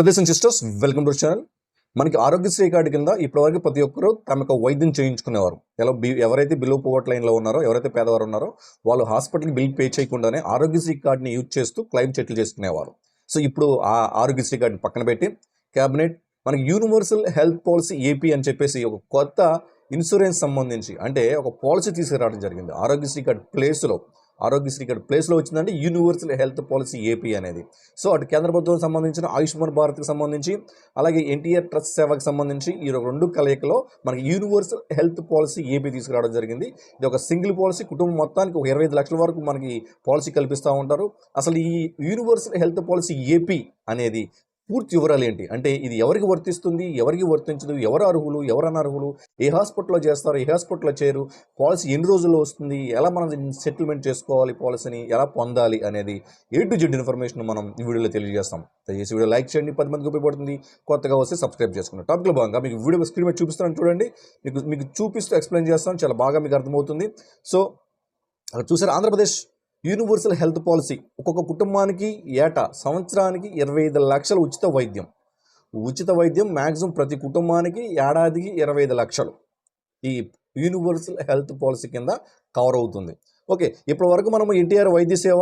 Brothers and sisters welcome to channel. మనకి Aarogyasri card కింద ఇప్పటివరకు ప్రతి ఒక్కరూ తమ యొక్క వైద్యం చేయించుకునేవారు. ఎలా బి ఎవరైతే బిలో పోవర్ లైన్లో ఉన్నారో ఎవరైతే పేదవారు ఉన్నారో వాళ్ళు హాస్పిటల్కి బిల్ పే చేయకుండానే ఆరోగ్యశ్రీ కార్డుని యూజ్ చేస్తూ క్లెయిమ్ చెట్లు చేసుకునేవారు. సో ఇప్పుడు ఆ ఆరోగ్యశ్రీ కార్డుని పక్కన పెట్టి క్యాబినెట్ మనకి యూనివర్సల్ హెల్త్ పాలసీ ఏపీ అని చెప్పేసి ఒక కొత్త ఇన్సూరెన్స్ సంబంధించి అంటే ఒక పాలసీ తీసుకురావడం జరిగింది. ఆరోగ్యశ్రీ కార్డు ప్లేస్లో ఆరోగ్యశ్రీ ఇక్కడ ప్లేస్లో వచ్చిందంటే యూనివర్సల్ హెల్త్ పాలసీ ఏపీ అనేది. సో అటు కేంద్ర ప్రభుత్వం సంబంధించిన ఆయుష్మాన్ భారత్కి సంబంధించి అలాగే ఎన్టీఆర్ ట్రస్ట్ సేవకు సంబంధించి ఈ రెండు కలయికలో మనకి యూనివర్సల్ హెల్త్ పాలసీ ఏపీ తీసుకురావడం జరిగింది. ఇది ఒక సింగిల్ పాలసీ కుటుంబం మొత్తానికి ఒక ఇరవై ఐదు లక్షల వరకు మనకి పాలసీ కల్పిస్తూ ఉంటారు. అసలు ఈ యూనివర్సల్ హెల్త్ పాలసీ ఏపీ అనేది పూర్తి వివరాలు ఏంటి? అంటే ఇది ఎవరికి వర్తిస్తుంది? ఎవరికి వర్తించదు? ఎవరు అర్హులు? ఎవరు అనర్హులు? ఏ హాస్పిటల్లో చేస్తారు? ఏ హాస్పిటల్లో చేయరు పాలసీ ఎన్ని రోజుల్లో వస్తుంది? ఎలా మనం సెటిల్మెంట్ చేసుకోవాలి పాలసీని? ఎలా పొందాలి అనేది ఏ టు జెడ్ ఇన్ఫర్మేషన్ మనం ఈ వీడియోలో తెలియజేస్తాం. దయచేసి వీడియో లైక్ చేయండి. పది మందికి ఉపయోగపడుతుంది. కొత్తగా వస్తే సబ్స్క్రైబ్ చేసుకున్నాం టాపిక్లో భాగంగా మీకు వీడియో స్క్రీన్ మీద చూపిస్తాను చూడండి. మీకు మీకు చూపిస్తూ ఎక్స్ప్లెయిన్ చేస్తాను. చాలా బాగా మీకు అర్థమవుతుంది. సో అక్కడ చూసారు ఆంధ్రప్రదేశ్ యూనివర్సల్ హెల్త్ పాలసీ. ఒక్కొక్క కుటుంబానికి ఏటా సంవత్సరానికి ఇరవై ఐదు లక్షల ఉచిత వైద్యం. ఉచిత వైద్యం మ్యాక్సిమం ప్రతి కుటుంబానికి ఏడాదికి ఇరవై ఐదు లక్షలు. ఈ యూనివర్సల్ హెల్త్ పాలసీ కింద కవర్ అవుతుంది. ఓకే ఇప్పటి వరకు మనము ఎన్టీఆర్ వైద్య సేవ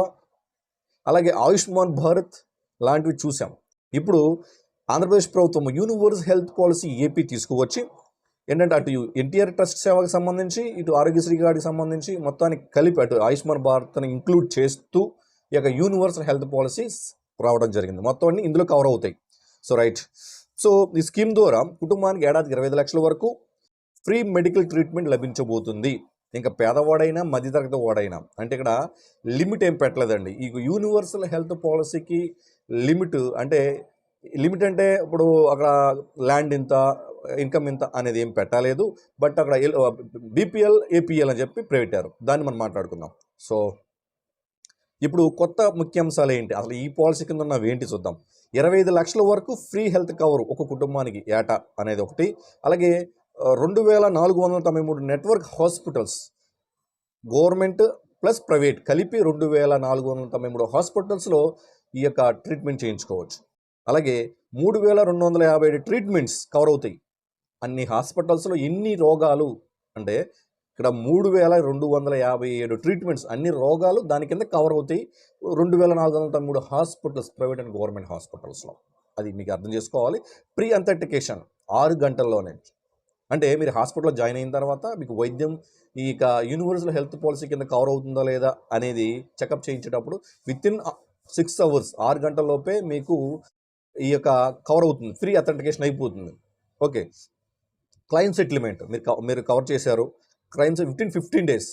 అలాగే ఆయుష్మాన్ భారత్ లాంటివి చూసాం ఇప్పుడు ఆంధ్రప్రదేశ్ ప్రభుత్వం యూనివర్సల్ హెల్త్ పాలసీ ఏపీ తీసుకువచ్చి ఏంటంటే అటు ఎన్టీఆర్ ట్రస్ట్ సేవకు సంబంధించి ఇటు ఆరోగ్యశ్రీ గారికి సంబంధించి మొత్తానికి కలిపి అటు ఆయుష్మాన్ భారత్ని ఇంక్లూడ్ చేస్తూ ఈ యొక్క యూనివర్సల్ హెల్త్ పాలసీస్ రావడం జరిగింది. మొత్తం అన్ని ఇందులో కవర్ అవుతాయి. సో రైట్ సో ఈ స్కీమ్ ద్వారా కుటుంబానికి ఏడాదికి ఇరవై ఐదు లక్షల వరకు ఫ్రీ మెడికల్ ట్రీట్మెంట్ లభించబోతుంది. ఇంకా పేదవాడైనా మధ్యతరగతి వాడైనా. అంటే ఇక్కడ లిమిట్ ఏం పెట్టలేదండి. ఈ యూనివర్సల్ హెల్త్ పాలసీకి లిమిట్ అంటే లిమిట్ అంటే ఇప్పుడు అక్కడ ల్యాండ్ ఇంత ఇన్కమ్ ఇంత అనేది ఏం పెట్టలేదు. బట్ అక్కడ బీపీఎల్ ఏపీఎల్ అని చెప్పి పెట్టారు దాన్ని మనం మాట్లాడుకుందాం. సో ఇప్పుడు కొత్త ముఖ్యాంశాలు ఏంటి? అసలు ఈ పాలసీ కింద ఉన్నవి ఏంటి చూద్దాం. ఇరవై ఐదు లక్షల వరకు ఫ్రీ హెల్త్ కవర్ ఒక కుటుంబానికి ఏటా అనేది ఒకటి. అలాగే రెండు వేల నాలుగు వందల తొంభై మూడు network hospitals government plus private కలిపి రెండు వేల నాలుగు వందల తొంభై మూడు హాస్పిటల్స్లో ఈ యొక్క ట్రీట్మెంట్ చేయించుకోవచ్చు. అలాగే మూడు వేల రెండు వందల యాభై ఏడు ట్రీట్మెంట్స్ కవర్ అవుతాయి. అన్ని హాస్పిటల్స్లో ఎన్ని రోగాలు అంటే ఇక్కడ మూడు వేల రెండు వందల యాభై ఏడు ట్రీట్మెంట్స్ అన్ని రోగాలు దాని కింద కవర్ అవుతాయి. రెండు వేల నాలుగు వందల తొంభై మూడు హాస్పిటల్స్ ప్రైవేట్ అండ్ గవర్నమెంట్ హాస్పిటల్స్లో. అది మీకు అర్థం చేసుకోవాలి. ప్రీ అంథెంటికేషన్ ఆరు గంటల్లోనే. అంటే మీరు హాస్పిటల్లో జాయిన్ అయిన తర్వాత మీకు వైద్యం ఈ యొక్క యూనివర్సల్ హెల్త్ పాలసీ కింద కవర్ అవుతుందా లేదా అనేది చెకప్ చేయించేటప్పుడు విత్ ఇన్ సిక్స్ అవర్స్ ఆరు గంటల లోపే మీకు ఈ యొక్క కవర్ అవుతుంది. ఫ్రీ అథెంటికేషన్ అయిపోతుంది. ఓకే. క్లైమ్ సెటిల్మెంట్ మీరు మీరు కవర్ చేశారు. Claims fifteen fifteen days.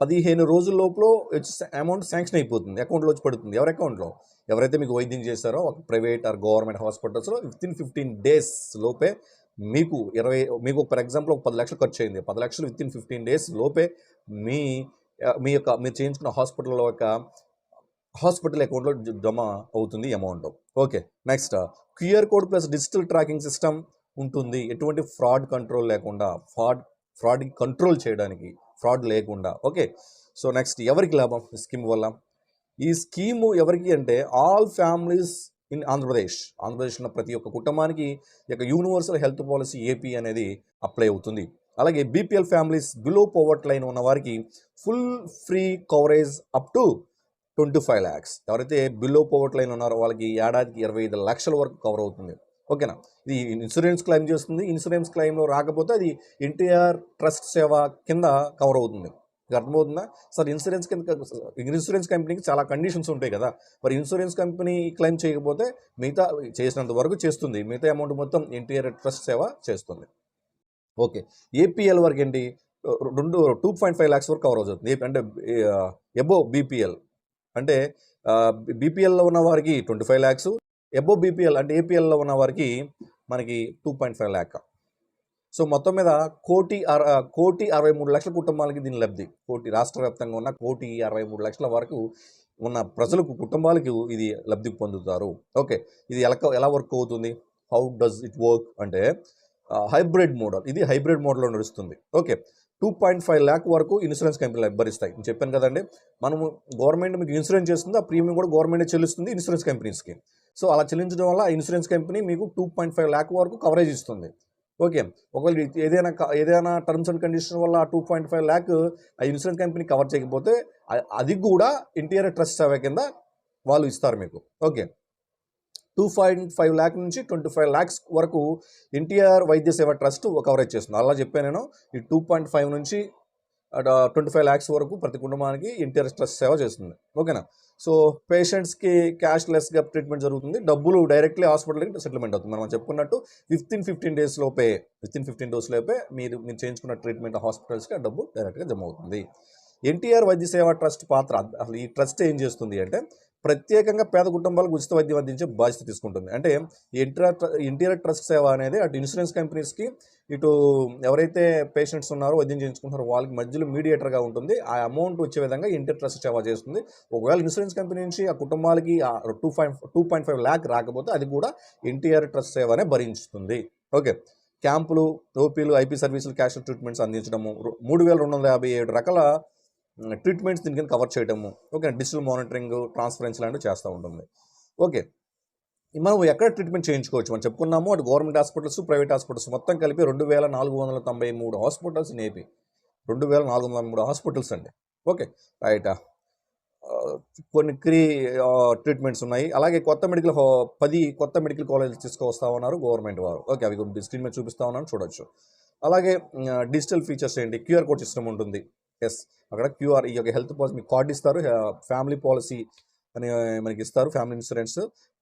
పదిహేను రోజుల లోపల అమౌంట్ శాంక్షన్ అయిపోతుంది అకౌంట్లో వచ్చి పడుతుంది. ఎవరి అకౌంట్లో? ఎవరైతే మీకు వైద్యం చేశారో ఒక ప్రైవేట్ ఆర్ గవర్నమెంట్ హాస్పిటల్స్లో వితిన్ ఫిఫ్టీన్ డేస్ లోపే మీకు ఇరవై మీకు ఫర్ ఎగ్జాంపుల్ ఒక పది లక్షలు ఖర్చు అయింది పది లక్షలు వితిన్ ఫిఫ్టీన్ డేస్ లోపే మీ మీ యొక్క మీరు చేయించుకున్న హాస్పిటల్ యొక్క హాస్పిటల్ అకౌంట్లో జమ అవుతుంది amount. Okay next QR code plus digital tracking system ఉంటుంది. ఎటువంటి ఫ్రాడ్ కంట్రోల్ లేకుండా ఫ్రాడ్ ఫ్రాడ్ కంట్రోల్ చేయడానికి ఫ్రాడ్ లేకుండా. ఓకే. సో నెక్స్ట్ ఎవరికి లాభం? ఈ స్కీమ్ వల్ల. ఈ స్కీము ఎవరికి అంటే all families in Andhra Pradesh. Andhra Pradesh ఉన్న ప్రతి ఒక్క కుటుంబానికి ఈ యొక్క యూనివర్సల్ హెల్త్ పాలసీ ఏపీ అనేది అప్లై అవుతుంది. అలాగే BPL families below poverty line ఉన్న వారికి full free coverage up to twenty five lakhs ఎవరైతే బిలో పోవర్ట్ లైన్ ఉన్నారో వాళ్ళకి ఏడాదికి ఇరవై ఐదు లక్షల వరకు కవర్ అవుతుంది. ఓకేనా? ఇది ఇన్సూరెన్స్ క్లెయిమ్ చేస్తుంది. ఇన్సూరెన్స్ క్లెయిమ్లో రాకపోతే అది ఎన్టీఆర్ ట్రస్ట్ సేవ కింద కవర్ అవుతుంది. మీకు అర్థమవుతుందా? సార్ ఇన్సూరెన్స్ కింద ఇన్సూరెన్స్ కంపెనీకి చాలా కండిషన్స్ ఉంటాయి కదా. మరి ఇన్సూరెన్స్ కంపెనీ క్లెయిమ్ చేయకపోతే మిగతా చేసినంత వరకు చేస్తుంది. మిగతా అమౌంట్ మొత్తం ఎన్టీఆర్ ట్రస్ట్ సేవ చేస్తుంది. ఓకే. ఏపీఎల్ వరకు ఏంటి? రెండు టూ పాయింట్ ఫైవ్ ల్యాక్స్ వరకు కవర్ అవుతుంది. అంటే ఎబో బీపీఎల్. అంటే బీపీఎల్లో ఉన్న వారికి twenty five lakhs above BPL అంటే ఏపీఎల్లో ఉన్న వారికి మనకి two point five lakh. So మొత్తం మీద కోటి అర కోటి అరవై మూడు లక్షల కుటుంబాలకి దీని లబ్ధి. కోటి రాష్ట్ర వ్యాప్తంగా ఉన్న కోటి అరవై మూడు లక్షల వరకు ఉన్న ప్రజలకు కుటుంబాలకు ఇది లబ్ధి పొందుతారు. ఓకే ఇది ఎలా ఎలా వర్క్ అవుతుంది? హౌ డస్ ఇట్ వర్క్ అంటే హైబ్రిడ్ మోడల్. ఇది హైబ్రిడ్ మోడల్లో నడుస్తుంది. Okay two point five lakh వరకు ఇన్సూరెన్స్ కంపెనీలు భరిస్తాయి నేను చెప్పాను కదండి మనము గవర్నమెంట్ మీకు ఇన్సూరెన్స్ చేస్తుంది ఆ ప్రీమియం కూడా గవర్నమెంట్ చెల్లిస్తుంది ఇన్సూరెన్స్ కంపెనీస్కి. సో అలా చెల్లించడం వల్ల ఆ ఇన్సూరెన్స్ కంపెనీ మీకు టూ పాయింట్ ఫైవ్ ల్యాక్ వరకు కవరేజ్ ఇస్తుంది. ఓకే. ఒకవేళ ఏదైనా ఏదైనా టర్మ్స్ అండ్ కండిషన్ వల్ల టూ పాయింట్ ఫైవ్ ల్యాక్ ఆ ఇన్సూరెన్స్ కంపెనీ కవర్ చేయకపోతే అది కూడా ఎన్టీఆర్ ట్రస్ట్ సేవ కింద వాళ్ళు ఇస్తారు మీకు. Okay. Two point five lakh నుంచి ట్వంటీ ఫైవ్ ల్యాక్స్ వరకు ఎన్టీఆర్ వైద్య సేవ ట్రస్ట్ కవరేజ్ చేస్తుంది. అలా చెప్పాను నేను. ఈ టూ పాయింట్ ఫైవ్ నుంచి ట్వంటీ ఫైవ్ ల్యాక్స్ వరకు ప్రతి కుటుంబానికి ఎన్టీఆర్ సేవ చేస్తుంది. ఓకేనా? సో పేషెంట్స్కి క్యాష్ లెస్గా ట్రీట్మెంట్ జరుగుతుంది. డబ్బులు డైరెక్ట్లీ హాస్పిటల్కి సెటిల్మెంట్ అవుతుంది. మనం చెప్పుకున్నట్టు వితిన్ ఫిఫ్టీన్ డేస్ లోపే వితిన్ ఫిఫ్టీన్ డేస్ లోపే మీరు మీరు చేయించుకున్న ట్రీట్మెంట్ హాస్పిటల్స్కి ఆ డబ్బు డైరెక్ట్గా జమ అవుతుంది. ఎన్టీఆర్ వైద్య సేవ ట్రస్ట్ పాత్ర అసలు ఈ ట్రస్ట్ ఏం చేస్తుంది అంటే ప్రత్యేకంగా పేద కుటుంబాలకు ఉచిత వైద్యం అందించే బాధ్యత తీసుకుంటుంది. అంటే ఎన్టీఆర్ ఎన్టీఆర్ ట్రస్ట్ సేవ అనేది అటు ఇన్సూరెన్స్ కంపెనీస్కి ఇటు ఎవరైతే పేషెంట్స్ ఉన్నారో వైద్యం చేయించుకుంటారో వాళ్ళకి మధ్యలో మీడియేటర్గా ఉంటుంది. ఆ అమౌంట్ వచ్చే విధంగా ఎన్టీఆర్ ట్రస్ట్ సేవ చేస్తుంది. ఒకవేళ ఇన్సూరెన్స్ కంపెనీ నుంచి ఆ కుటుంబాలకి two point two point five lakh రాకపోతే అది కూడా ఎన్టీఆర్ ట్రస్ట్ సేవనే భరించుతుంది. ఓకే. క్యాంపులు ఓపీలు ఐపీ సర్వీసులు క్యాష్ ట్రీట్మెంట్స్ అందించడము మూడు వేల రెండు వందల యాభై ఏడు రకాల ట్రీట్మెంట్స్ దీని కింద కవర్ చేయడము. ఓకే డిజిటల్ మానిటరింగ్ ట్రాన్స్ఫరెన్స్ లాంటివి చేస్తూ ఉంటుంది. ఓకే. మనం ఎక్కడ ట్రీట్మెంట్ చేయించుకోవచ్చు? మనం చెప్పుకున్నాము అటు గవర్నమెంట్ హాస్పిటల్స్ ప్రైవేట్ హాస్పిటల్స్ మొత్తం కలిపి రెండు వేల నాలుగు వందల తొంభై మూడు హాస్పిటల్స్ నేపి ఏపీ. రెండు వేల నాలుగు వందల మూడు హాస్పిటల్స్ అండి. ఓకే. రైట్. కొన్ని క్రీ ట్రీట్మెంట్స్ ఉన్నాయి. అలాగే కొత్త మెడికల్ హో పది కొత్త మెడికల్ కాలేజ్ తీసుకొస్తా ఉన్నారు గవర్నమెంట్ వారు. ఓకే. అవి కూడా స్క్రీన్ మీద చూపిస్తా ఉన్నాను చూడొచ్చు. అలాగే డిజిటల్ ఫీచర్స్ ఏంటి? క్యూఆర్ కోడ్ సిస్టమ్ ఉంటుంది. ఎస్ అక్కడ క్యూఆర్ ఈ యొక్క హెల్త్ పాలసీ మీకు కార్డు ఇస్తారు ఫ్యామిలీ పాలసీ అని మనకి ఇస్తారు family insurance.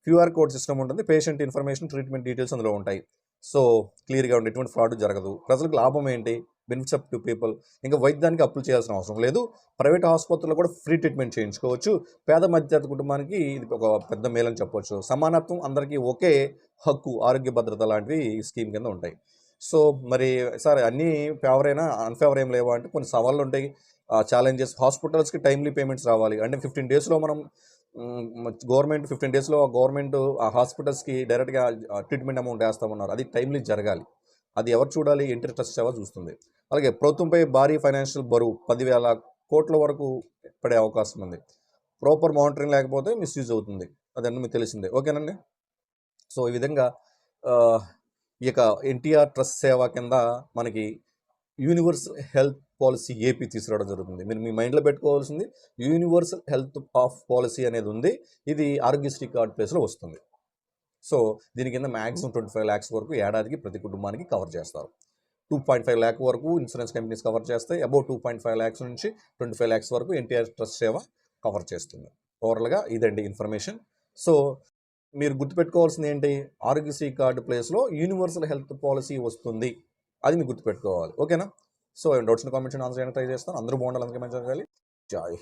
QR code system ఉంటుంది పేషెంట్ ఇన్ఫర్మేషన్ ట్రీట్మెంట్ డీటెయిల్స్ అందులో ఉంటాయి. సో క్లియర్గా ఉండే ఎటువంటి ఫ్రాడ్ జరగదు. ప్రజలకు లాభం ఏంటి? Benefits up to people. ఇంకా వైద్యానికి అప్పులు చేయాల్సిన అవసరం లేదు. ప్రైవేట్ ఆసుపత్రుల్లో కూడా ఫ్రీ ట్రీట్మెంట్ చేయించుకోవచ్చు. పేద మధ్యతరగతి కుటుంబానికి ఇది ఒక పెద్ద మేలని చెప్పవచ్చు సమానత్వం అందరికీ ఒకే హక్కు ఆరోగ్య భద్రత లాంటివి ఈ స్కీమ్ కింద ఉంటాయి. సో మరి సార్ అన్నీ ఫేవర్ అయినా అన్ఫేవర్ ఏం లేవా? అంటే కొన్ని సవాళ్ళు ఉంటాయి. ఛాలెంజెస్ హాస్పిటల్స్కి టైమ్లీ పేమెంట్స్ రావాలి. అంటే ఫిఫ్టీన్ డేస్లో మనం గవర్నమెంట్ ఫిఫ్టీన్ డేస్లో గవర్నమెంట్ ఆ హాస్పిటల్స్కి డైరెక్ట్గా ట్రీట్మెంట్ అమౌంట్ వేస్తామన్నారు. అది టైమ్లీ జరగాలి. అది ఎవరు చూడాలి? ఇంటర్ సేవ చూస్తుంది. అలాగే ప్రభుత్వంపై భారీ ఫైనాన్షియల్ బరువు పదివేల కోట్ల వరకు పడే అవకాశం ఉంది. ప్రాపర్ మానిటరింగ్ లేకపోతే మిస్యూజ్ అవుతుంది. అదన్నీ మీకు తెలిసిందే. ఓకేనండి? సో ఈ విధంగా ఈ యొక్క ఎన్టీఆర్ ట్రస్ట్ సేవ కింద మనకి యూనివర్సల్ హెల్త్ పాలసీ ఏపీ తీసుకురావడం జరుగుతుంది. మీరు మీ మైండ్లో పెట్టుకోవాల్సింది యూనివర్సల్ హెల్త్ ఆఫ్ పాలసీ అనేది ఉంది. ఇది ఆరోగ్యశ్రీ కార్డ్ ప్లేస్లో వస్తుంది. సో దీని కింద మ్యాక్సిమం ట్వంటీ ఫైవ్ ల్యాక్స్ వరకు ఏడాదికి ప్రతి కుటుంబానికి కవర్ చేస్తారు. టూ పాయింట్ ఫైవ్ ల్యాక్ వరకు ఇన్సూరెన్స్ కంపెనీస్ కవర్ చేస్తాయి. About two point five lakhs నుంచి ట్వంటీ ఫైవ్ ల్యాక్స్ వరకు ఎన్టీఆర్ ట్రస్ట్ సేవ కవర్ చేస్తుంది. ఓవరాల్గా ఇదండి ఇన్ఫర్మేషన్. సో మీరు గుర్తుపెట్టుకోవాల్సింది ఏంటి? ఆరోగ్యశ్రీ కార్డు ప్లేస్లో యూనివర్సల్ హెల్త్ పాలసీ వస్తుంది. అది మీరు గుర్తుపెట్టుకోవాలి. ఓకేనా? సో డౌట్స్ కామెంట్స్ ఆన్సర్ చేయడానికి ట్రై చేస్తాను. అందరూ బాగుండాలి. అందుకే మంచిగా జై